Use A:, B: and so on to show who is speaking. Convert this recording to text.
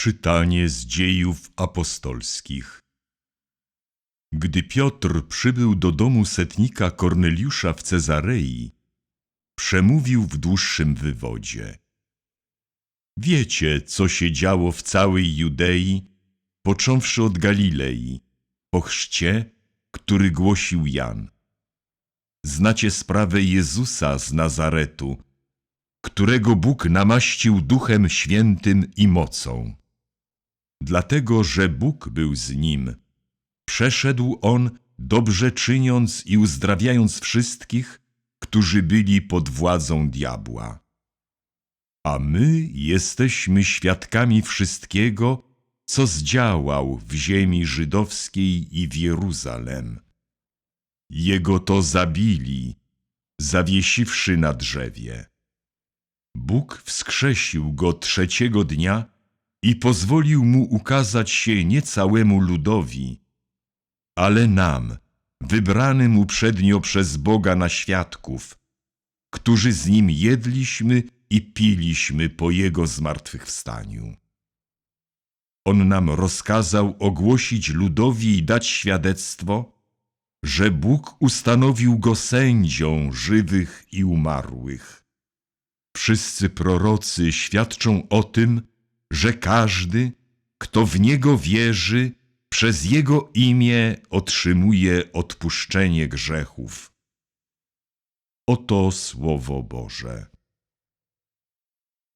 A: Czytanie z dziejów apostolskich. Gdy Piotr przybył do domu setnika Korneliusza w Cezarei, przemówił w dłuższym wywodzie. Wiecie, co się działo w całej Judei, począwszy od Galilei, po chrzcie, który głosił Jan. Znacie sprawę Jezusa z Nazaretu, którego Bóg namaścił Duchem Świętym i mocą. Dlatego, że Bóg był z nim, przeszedł on, dobrze czyniąc i uzdrawiając wszystkich, którzy byli pod władzą diabła. A my jesteśmy świadkami wszystkiego, co zdziałał w ziemi żydowskiej i w Jeruzalem. Jego to zabili, zawiesiwszy na drzewie. Bóg wskrzesił go trzeciego dnia i pozwolił mu ukazać się nie całemu ludowi, ale nam, wybranym uprzednio przez Boga na świadków, którzy z nim jedliśmy i piliśmy po jego zmartwychwstaniu. On nam rozkazał ogłosić ludowi i dać świadectwo, że Bóg ustanowił go sędzią żywych i umarłych. Wszyscy prorocy świadczą o tym, że każdy, kto w Niego wierzy, przez Jego imię otrzymuje odpuszczenie grzechów. Oto Słowo Boże.